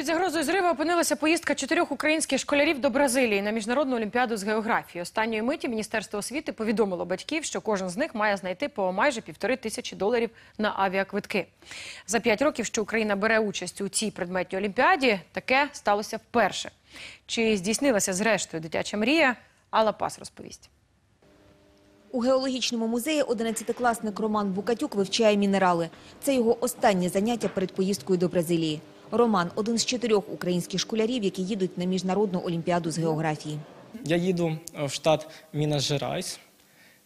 Під загрозою зриву опинилася поїздка чотирьох українських школярів до Бразилії на міжнародну олімпіаду з географії. Останньої миті Міністерство освіти повідомило батьків, що кожен з них має знайти по майже півтори тисячі доларів на авіаквитки. За п'ять років, що Україна бере участь у цій предметній олімпіаді, таке сталося вперше. Чи здійснилася зрештою дитяча мрія? Алла Пас розповість. У геологічному музеї 11-класник Роман Букатюк вивчає мінерали. Це його останнє заняття перед поїздкою до Бразилії. Роман – один з чотирьох українських школярів, які їдуть на міжнародну олімпіаду з географії. Я їду е, в штат Мінас Жерайс.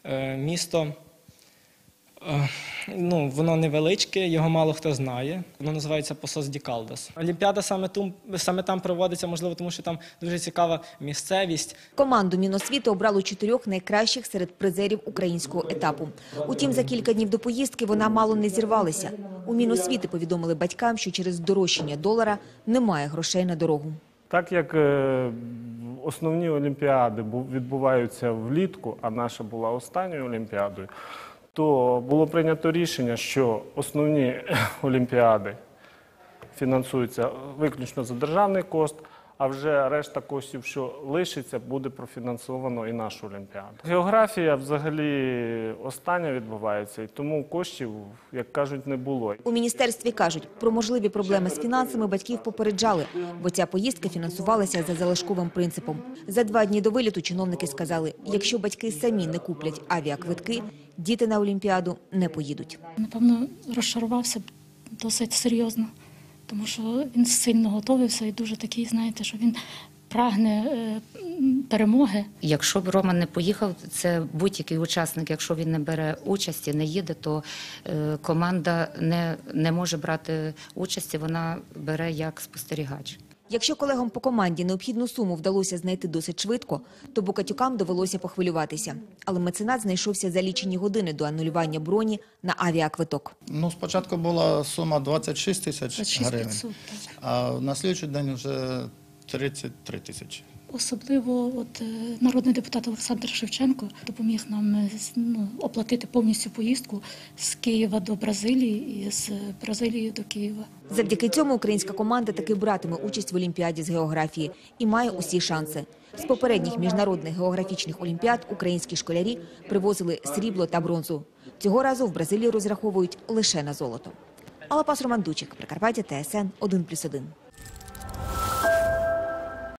Е, Місто, е, ну, воно невеличке, його мало хто знає. Воно називається Посос Ді Калдас. Олімпіада саме, тум, саме там проводиться, можливо, тому що там дуже цікава місцевість. Команду Міносвіти обрало чотирьох найкращих серед призерів українського етапу. Утім, за кілька днів до поїздки вона мало не зірвалася. У Міносвіти повідомили батькам, що через здорожчання долара немає грошей на дорогу. Так як е, основні олімпіади відбуваються влітку, а наша була останньою олімпіадою, то було прийнято рішення, що основні олімпіади фінансуються виключно за державний кошт, а вже решта коштів, що лишиться, буде профінансовано і нашу олімпіаду. Географія взагалі остання відбувається, і тому коштів, як кажуть, не було. У міністерстві кажуть, про можливі проблеми з фінансами батьків попереджали, бо ця поїздка фінансувалася за залишковим принципом. За два дні до виліту чиновники сказали, якщо батьки самі не куплять авіаквитки, діти на Олімпіаду не поїдуть. Напевно, розчарувався досить серйозно, тому що він сильно готовився і дуже такий, знаєте, що він прагне е, перемоги. Якщо б Роман не поїхав, це будь-який учасник, якщо він не бере участі, не їде, то е, команда не, не може брати участі, вона бере як спостерігач. Якщо колегам по команді необхідну суму вдалося знайти досить швидко, то Букатюкам довелося похвилюватися. Але меценат знайшовся за лічені години до анулювання броні на авіаквиток. Ну, спочатку була сума 26 тисяч гривень, а на слідчий день вже 33 тисячі. Особливо от, е, народний депутат Олександр Шевченко допоміг нам е, ну, оплатити повністю поїздку з Києва до Бразилії і з Бразилії до Києва. Завдяки цьому українська команда таки братиме участь в Олімпіаді з географії і має усі шанси. З попередніх міжнародних географічних олімпіад українські школярі привозили срібло та бронзу. Цього разу в Бразилії розраховують лише на золото. Алапас Романдучик, Прикарпаття, ТСН 1+,1.